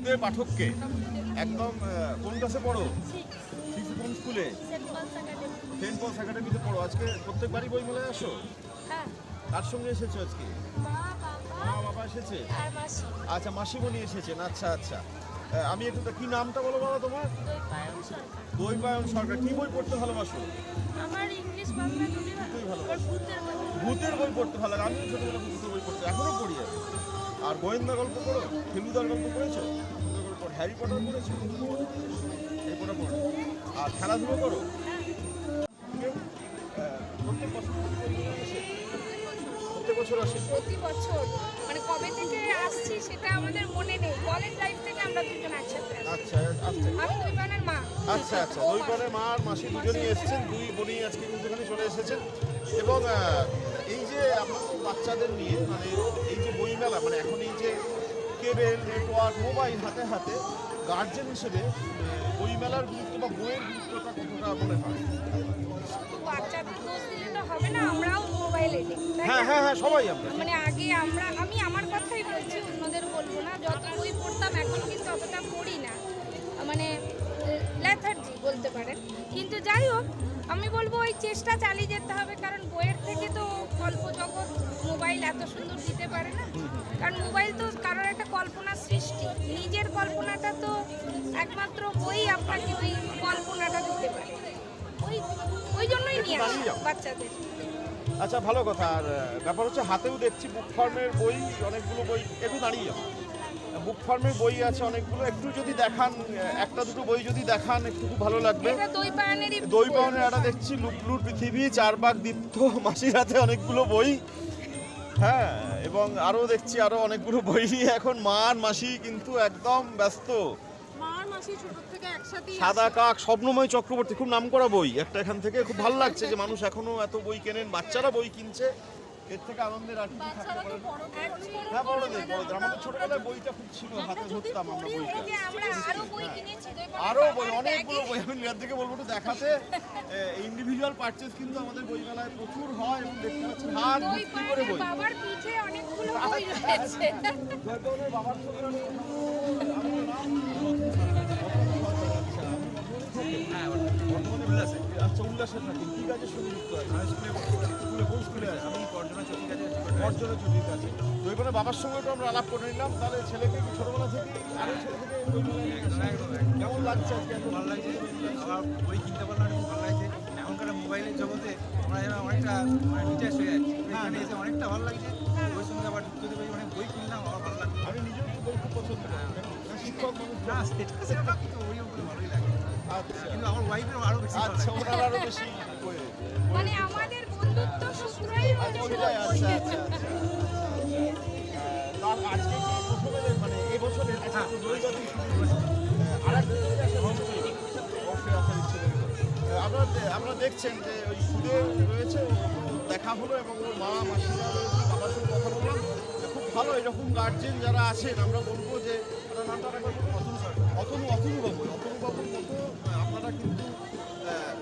ভূতের পাঠককে একদম কোন ক্লাসে পড়ো? শিশু কোন স্কুলে? সেন্ট পলস একাডেমিতে পড়ো। আজকে প্রত্যেকবারই বই মেলায় আসো? হ্যাঁ। কার সঙ্গে এসেছ আজকে? মা বাবা এসেছে? আচ্ছা মাসি। মাসিমণি এসেছেন। আচ্ছা আচ্ছা। আমি একটু কি নামটা বলো বাবা তোমার? দই পায়ন সরকার। দৈপায়ন সরকার। কি বই পড়তে ভালোবাসো? আমার ইংলিশ বাংলা দুটোই দুটোই ভালো। ভালো ভূতের বই। পড়তে ভালো লাগে। আমিও ছোটবেলা ভূতের বই পড়তে এখনও পড়ি আমি। আর গোয়েন্দা গল্প পড়ো? ফেলুদার গল্প পড়েছো? হ্যারি পটার পড়েছো? হ্যারি পটার পড়ো। আর খেলাধুলো করো? আহ, প্রত্যেক বছর? প্রত্যেক বছর আসে? প্রতি বছর। মানে কবে থেকে আসছি সেটা আমাদের মনে নেই। কলেজ লাইফ থেকে আমরা দুজন একসাথে আচ্ছা আচ্ছা। আমি দুই বোনের মা। আচ্ছা আচ্ছা। দুই বোনে মা আর মাসি দুজনেই এসেছেন দুই বোনই আজকে কিন্তু এখানে চলে এসেছেন। এবং এই যে আপনাদের বাচ্চাদের নিয়ে মানে এই যে বইমেলা মানে এখন এই যে কেবেল নেটওয়ার্ক মোবাইল হাতে হাতে গার্জেন হিসেবে বইমেলার গুরুত্ব বা বইয়ের গুরুত্বটা কতটা মনে হয়? বাচ্চাদের দোষ দিলে তো হবে না আমরাও মোবাইলে হ্যাঁ হ্যাঁ হ্যাঁ সবাই আমরা মানে আগে আমরা আমি আমার কথাই এখন কিন্তু অতটা পড়ি না। মানে ল্যাথার্জি বলতে পারেন। কিন্তু যাই হোক আমি বলব ওই চেষ্টা চালিয়ে যেতে হবে কারণ বইয়ের থেকে তো গল্প জগৎ মোবাইল এত সুন্দর দিতে পারে না। কারণ মোবাইল তো কারোর একটা কল্পনা সৃষ্টি। নিজের কল্পনাটা তো একমাত্র বই আপনাকে ওই কল্পনাটা দিতে পারে। ওই ওই জন্যই নিয়ে আসি বাচ্চাদের। আচ্ছা ভালো কথা। আর ব্যাপার হচ্ছে হাতেও দেখছি বুক ফার্মের বই অনেকগুলো বই। একটু দাঁড়িয়ে যাও। বুক ফার্মের বই আছে অনেকগুলো। একটু যদি দেখান একটা দুটো বই যদি দেখান একটু খুব ভালো লাগবে। দই দই একটা দেখছি লুকলুর পৃথিবী চারবাগ দীপ্ত মাসির হাতে অনেকগুলো বই। হ্যাঁ এবং আরও দেখছি আরও অনেকগুলো বই। নিয়ে এখন মার মাসি কিন্তু একদম ব্যস্ত। সাদা কাক স্বপ্নময় চক্রবর্তী খুব নামকরা বই। একটা এখান থেকে খুব ভালো লাগছে যে মানুষ এখনও এত বই কেনেন। বাচ্চারা বই কিনছে। এর থেকে আনন্দের আর কিছু থাকতে পারে হ্যাঁ বড়দের বড়দের আমাদের ছোটবেলায় বইটা খুব ছিল হাতে ধরতাম আমরা বইটা। যে আরও বই কিনেছি আরও বই বাবার অনেকগুলো বই। আমি নিয়ার দিকে বলব একটু দেখাতে। ইন্ডিভিজুয়াল পারচেজ কিন্তু আমাদের বই মেলায় প্রচুর হয় এবং দেখতে পাচ্ছি হাত বিক্রি করে বই। বাবার পিঠে অনেকগুলো বই রয়েছে। বাবার আচ্ছা উল্লাসে থাকি কি কাজের সঙ্গে যুক্ত আছে। স্কুলে কোন স্কুলে আছে। আমি অর্জনা চটিতে আছে। দইপানের বাবার সঙ্গে তো আমরা আলাপ করে নিলাম। তাহলে ছেলেকে কি ছোটবেলা থেকে আরও ছেলে থেকে কেমন লাগছে আজকে? ভালো লাগছে। আবার বই কিনতে পারলাম খুব ভালো লাগছে। এখনকার মোবাইলের জগতে আমরা যেন অনেকটা মানে ডিটাচ হয়ে যাচ্ছি এখানে এসে অনেকটা ভালো লাগছে। বইয়ের সঙ্গে আবার দেবে অনেক বই কিনলাম আবার ভালো লাগছে। আমি নিজেও বই খুব পছন্দ করি না সেটা সেটা কিন্তু বইও ভালোই লাগে। আচ্ছা। কিন্তু আমার ওয়াইফের বেশি আচ্ছা ওনার আরও বেশি মানে আমাদের বন্ধুত্ব সূত্রই হচ্ছে আজকে কি প্রথমে মানে এই আপনারা দেখছেন যে ওই সুদে রয়েছে দেখা হলো এবং ওর মা মাসিরা রয়েছে বাবার সঙ্গে কথা বললাম। খুব ভালো এরকম গার্জেন যারা আছেন আমরা বলব যে আপনারা কিন্তু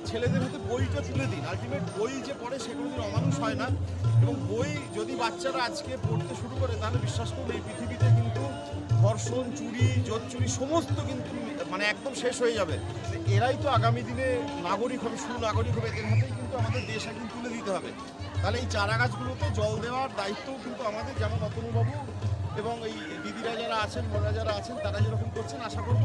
ছেলেদের হাতে বইটা তুলে দিন। আলটিমেট বই যে পড়ে সে কোনোদিন অমানুষ হয় না। এবং বই যদি বাচ্চারা আজকে পড়তে শুরু করে, তাহলে বিশ্বাস করুন, এই পৃথিবীতে কিন্তু ধর্ষণ, চুরি, জোর চুরি, সমস্ত কিন্তু মানে একদম শেষ হয়ে যাবে। এরাই তো আগামী দিনে নাগরিক হবে, সুনাগরিক হবে, এদের হাতেই কিন্তু আমাদের দেশ একদিন তুলে দিতে হবে। তাহলে এই চারা গাছগুলোতে জল দেওয়ার দায়িত্বও কিন্তু আমাদের, যেমন অতনুবাবু এবং এই দিদিরা যারা আছেন, বোনরা যারা আছেন, তারা যেরকম করছেন, আশা করব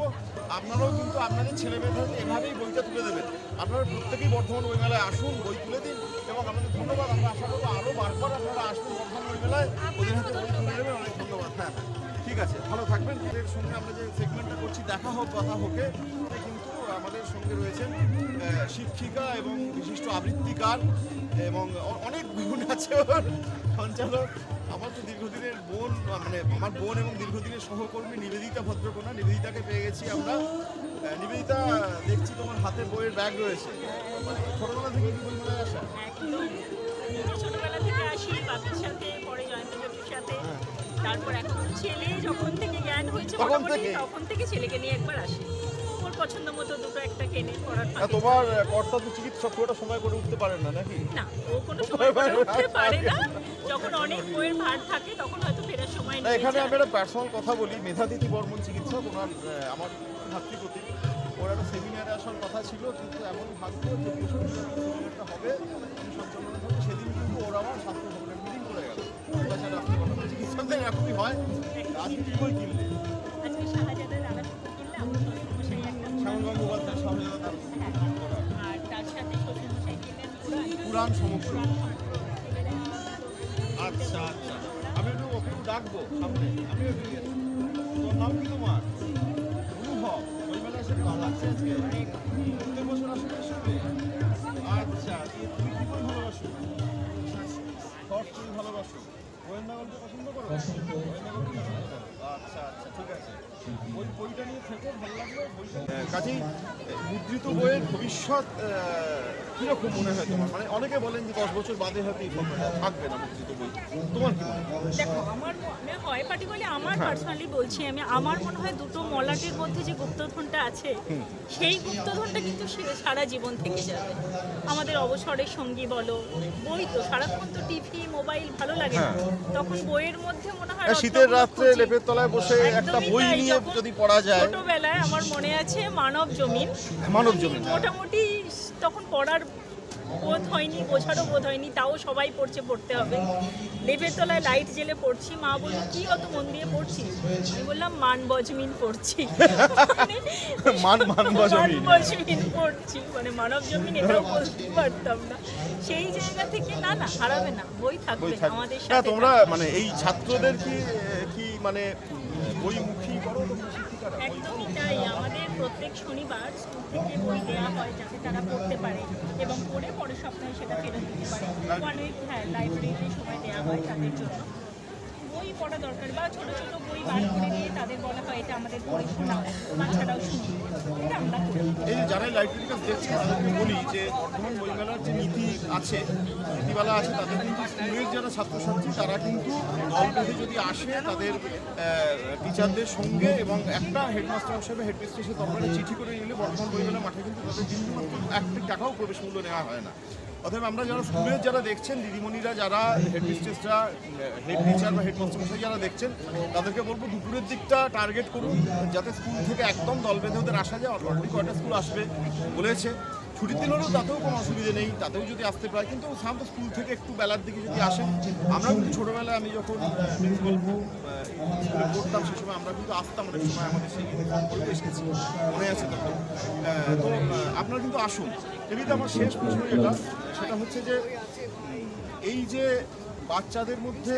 আপনারাও কিন্তু আপনাদের ছেলে মেয়েদের এভাবেই বইটা তুলে দেবেন। আপনারা প্রত্যেকেই বর্ধমান বইমেলায় আসুন, বই তুলে দিন এবং আমাদের ধন্যবাদ। আমরা আশা করব আরও বারবার আপনারা আসবেন বর্ধমান বইমেলায়। ওদের হাতে বই তুলে দেবেন, অনেক ধন্যবাদ। হ্যাঁ ঠিক আছে, ভালো থাকবেন। ওদের সঙ্গে আমরা যে সেগমেন্টটা করছি, দেখা হোক, কথা হোকে কিন্তু আমাদের সঙ্গে রয়েছেন শিক্ষিকা এবং বিশিষ্ট আবৃত্তিকার এবং অনেক গুণ আছে সঞ্চালক আমার তো দীর্ঘদিনের বোন মানে আমার বোন এবং দীর্ঘদিনের সহকর্মী নিবেদিতা ভদ্রকোনা নিবেদিতাকে পেয়ে গেছি আমরা। নিবেদিতা দেখছি তোমার হাতে বইয়ের ব্যাগ রয়েছে। মানে ছোটবেলা থেকে কি বই আসা? ছোটবেলা থেকে আসি বাপির সাথে পরে জয়ন্ত সাথে। তারপর এখন ছেলে যখন থেকে জ্ঞান হয়েছে তখন থেকে? ছেলেকে নিয়ে একবার আসি। পছন্দ মতো দুটো একটা কেনে পড়ার তোমার কর্তা তো চিকিৎসক খুব সময় করে উঠতে পারেন না নাকি? না ও কোনো সময় করে উঠতে পারে না। যখন অনেক বইয়ের ভার থাকে তখন হয়তো ফেরার সময় না নিয়ে এখানে। আমি একটা পার্সোনাল কথা বলি। মেধাতিথি বর্মন চিকিৎসক ওনার আমার ভাতৃপতি। ওর একটা সেমিনারে আসার কথা ছিল কিন্তু এমন ভাগ্য যে সেমিনারটা হবে আমি সঞ্চালনা থাকব সেদিন কিন্তু ওর আমার স্বাস্থ্য ভবনের মিটিং করে গেল। চিকিৎসকদের এরকমই হয়। আজকে কি বই কিনলে। আজকে শাহজাদের সংগ্রহ। এবারে আচ্ছা আচ্ছা। আমি একটু ওকে ডাকবো সামনে। আমি একটু তোর নাম কি তোমার? অনুভব। ওই মেলায় এসে ভালো লাগছে আজকে? প্রত্যেক বছর আসলে এসবে আচ্ছা দিয়ে তুমি কি বই ভালোবাসো? শর্ট স্টোরি ভালোবাসো? গোয়েন্দা গল্প পছন্দ করো? গোয়েন্দা গল্প পছন্দ করো? আচ্ছা আচ্ছা ঠিক আছে। ওই বইটা নিয়ে থেকো ভালো লাগল। কাজেই মুদ্রিত বইয়ের ভবিষ্যৎ কীরকম মনে হয় তোমার? মানে অনেকে বলেন যে দশ বছর বাদে হয়তো এই থাকবে না বই তোমার কি দেখো আমার মনে হয় পার্টিকুলারলি আমার পার্সোনালি বলছি আমি আমার মনে হয় দুটো মলাটের মধ্যে যে গুপ্তধনটা আছে সেই গুপ্তধনটা কিন্তু সারা জীবন থেকে যাবে। আমাদের অবসরের সঙ্গী বলো বই তো সারাক্ষণ তো টিভি মোবাইল ভালো লাগে না। তখন বইয়ের মধ্যে মনে হয় হ্যাঁ, শীতের রাত্রে লেপের তলায় বসে একটা বই নিয়ে যদি পড়া যায়। ছোটবেলায় আমার মনে আছে মানব জমিন। মানব জমিন, হ্যাঁ। মোটামুটি তখন পড়ার বোধ হয়নি বোঝারও বোধ হয়নি তাও সবাই পড়ছে পড়তে হবে। লেপের তলায় লাইট জেলে পড়ছি মা বলল কি অত মন দিয়ে পড়ছিস? আমি বললাম মান বজমিন পড়ছি। মানে মান মান বজমিন। পড়ছি। মানে মানব জমিন এটাও বলতে পারতাম না। সেই জায়গা থেকে না না হারাবে না বই থাকবে আমাদের সাথে তোমরা মানে এই ছাত্রদের কি কি মানে বইমুখী করো? একদমই তাই। আমাদের প্রত্যেক শনিবার স্কুল থেকে বই দেওয়া হয় যাতে তারা পড়তে পারে এবং পড়ে পরের সপ্তাহে সেটা ফেরত দিতে পারে। অনেক হ্যাঁ লাইব্রেরিতে সময় দেওয়া হয় তাদের জন্য। বই পড়া দরকার বা ছোট ছোট বই বার করে তাদের বলা হয় এটা আমাদের বাচ্চারাও শুনি এটা আমরা যারা লাইব্রেরি কাজ দেখছেন তাদেরকে বলি যে বর্ধমান বইমেলার যে নীতি আছে, নীতিমালা আছে তাদের কিন্তু স্কুলের যারা ছাত্রছাত্রী, তারা কিন্তু দল যদি আসে, তাদের টিচারদের সঙ্গে এবং একটা হেডমাস্টার হিসেবে, হেডমিস্ট্রেসের দরকারে চিঠি করে নিলে বর্ধমান বইমেলা মাঠে কিন্তু তাদের বিন্দুমাত্র একটি টাকাও প্রবেশ মূল্য নেওয়া হয় না। অতএব আমরা যারা স্কুলের যারা দেখছেন, দিদিমণিরা যারা হেড মিস্ট্রেসরা হেড টিচার বা হেডমাস্টার মশাই যারা দেখছেন, তাদেরকে বলব দুপুরের দিকটা টার্গেট করুন, যাতে স্কুল থেকে একদম দল বেঁধে ওদের আসা যায়। অলরেডি কয়টা স্কুল আসবে বলেছে। দিন হলেও তাতেও কোনো অসুবিধে নেই, তাতেও যদি আসতে পারে। কিন্তু সাধারণত স্কুল থেকে একটু বেলার দিকে যদি আসেন আমরা কিন্তু ছোটোবেলায় আমি যখন প্রিন্সিপাল স্কুলে পড়তাম, সে সময় আমরা কিন্তু আসতাম, অনেক সময় আমাদের সেই ইউনিফর্ম পরে মনে আছে তখন। তো আপনারা কিন্তু আসুন। এমনিতে আমার শেষ প্রশ্ন যেটা, সেটা হচ্ছে যে, এই যে বাচ্চাদের মধ্যে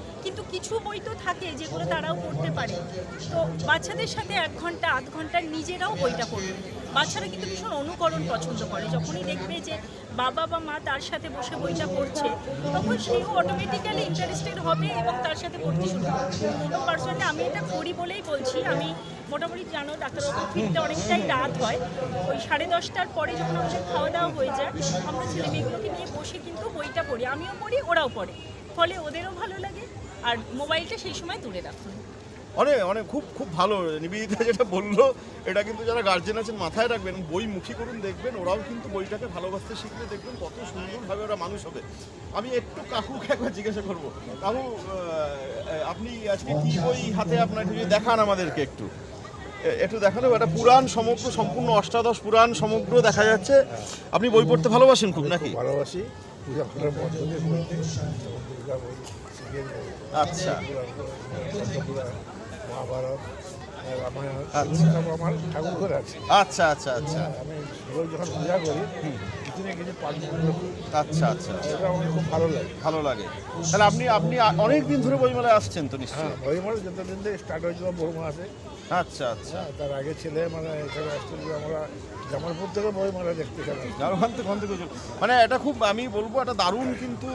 কিন্তু কিছু বই তো থাকে যেগুলো তারাও পড়তে পারে। তো বাচ্চাদের সাথে এক ঘণ্টা, আধ ঘণ্টা নিজেরাও বইটা পড়বে। বাচ্চারা কিন্তু ভীষণ অনুকরণ পছন্দ করে। যখনই দেখবে যে বাবা বা মা তার সাথে বসে বইটা পড়ছে, তখন সেও অটোমেটিক্যালি ইন্টারেস্টেড হবে এবং তার সাথে পড়তে শুরু করবে। এবং পার্সোনালি আমি এটা করি বলেই বলছি। আমি মোটামুটি জানো ডাক্তারবাবু ফিরতে অনেকটাই রাত হয়। ওই সাড়ে দশটার পরে যখন আমাদের খাওয়া দাওয়া হয়ে যায়, আমরা ছেলে মেয়েগুলোকে নিয়ে বসে কিন্তু বইটা পড়ি। আমিও পড়ি, ওরাও পড়ে। ফলে ওদেরও ভালো লাগে। আর মোবাইলটা সেই সময় দূরে রাখুন। অনেক অনেক খুব খুব ভালো। নিবেদিতা যেটা বলল এটা কিন্তু যারা গার্জেন আছেন মাথায় রাখবেন বই মুখী করুন দেখবেন ওরাও কিন্তু বইটাকে ভালোবাসতে শিখলে দেখবেন কত সুন্দরভাবে ওরা মানুষ হবে। আমি একটু কাকুকে একবার জিজ্ঞাসা করব। কাকু আপনি আজকে কি বই হাতে আপনার একটু যদি দেখান আমাদেরকে একটু। একটু দেখানো একটা পুরাণ সমগ্র সম্পূর্ণ অষ্টাদশ পুরাণ সমগ্র দেখা যাচ্ছে। আপনি বই পড়তে ভালোবাসেন খুব নাকি? ভালোবাসি। পূজা করার পছন্দের আচ্ছা। মহাভারত আচ্ছা। আমার ঠাকুর আছে। আচ্ছা আচ্ছা আচ্ছা। আমি যখন পূজা করি কিছু না কিছু। আচ্ছা আচ্ছা। এটা আমার খুব ভালো লাগে। ভালো লাগে। তাহলে আপনি আপনি অনেক দিন ধরে বইমেলায় আসছেন তো হ্যাঁ নিশ্চয়ই বইমার যতদিন থেকে স্টার্ট হয়েছিল বহু মাসে আচ্ছা আচ্ছা। হ্যাঁ তার আগে ছেলে মানে এখানে আসছিল আমরা জামালপুর থেকে বইমেলা দেখতে ঝাড়খণ্ড থেকে থেকে মানে এটা খুব, আমি বলব একটা দারুণ কিন্তু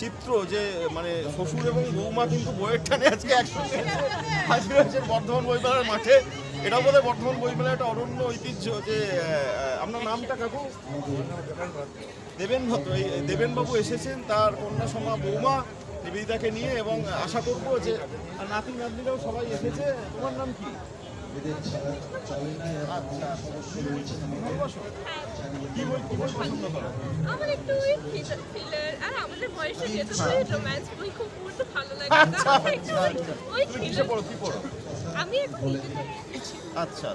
চিত্র যে মানে শ্বশুর এবং বৌমা কিন্তু বইয়ের টানে আজকে একসঙ্গে হাজির হয়েছে বর্ধমান বইমেলার মাঠে। এটা বোধহয় বর্ধমান বইমেলার একটা অনন্য ঐতিহ্য যে আপনার নামটা কাকু? দেবেন ভদ্র, এই দেবেনবাবু এসেছেন, তার কন্যা সমা বৌমা, নিবেদিতাকে নিয়ে, এবং আশা করব যে নাতি নাতনিরাও সবাই এসেছে। তোমার নাম কি? ভালোবাসো? কি বই কি বই পছন্দ আমার একটু থ্রিলার আর আমাদের বয়সে যেহেতু রোম্যান্স বই খুব পড়তে ভালো লাগে তো আমার একটু ওই-। ওই তুমি কিসে thriller- পড়ো? কি পড়ো? আমি এখন আচ্ছা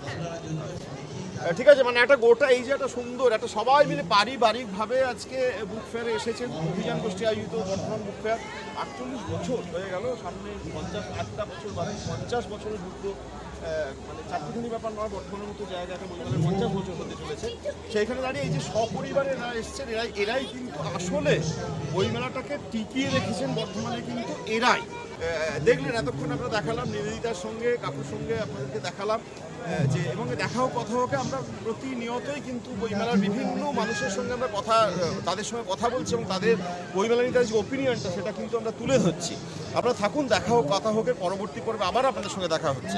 ঠিক আছে মানে একটা গোটা এই যে একটা সুন্দর একটা সবাই মিলে পারিবারিকভাবে আজকে বুক ফেয়ারে এসেছেন। অভিযান গোষ্ঠী আয়োজিত বর্তমান বুক ফেয়ার আটচল্লিশ বছর হয়ে গেল সামনে পঞ্চাশ আটটা বছর বাদে পঞ্চাশ বছরের যুদ্ধ। মানে ব্যাপার নয় সেইখানে দাঁড়িয়ে এই যে সপরিবারে এরা এরাই এরাই কিন্তু আসলে টিকিয়ে রেখেছেন বর্তমানে কিন্তু এরাই। দেখলেন, এতক্ষণ আমরা দেখালাম, নিবেদিতার সঙ্গে, কাকুর সঙ্গে আপনাদেরকে দেখালাম যে এবং দেখা হোক কথা হোক, আমরা প্রতিনিয়তই কিন্তু বইমেলার বিভিন্ন মানুষের সঙ্গে আমরা কথা তাদের সঙ্গে কথা বলছি এবং তাদের বইমেলা নিয়ে যে ওপিনিয়নটা সেটা কিন্তু আমরা তুলে ধরছি। আপনারা থাকুন দেখা হোক কথা হোকের পরবর্তী পর্বে আবার আপনাদের সঙ্গে দেখা হচ্ছে।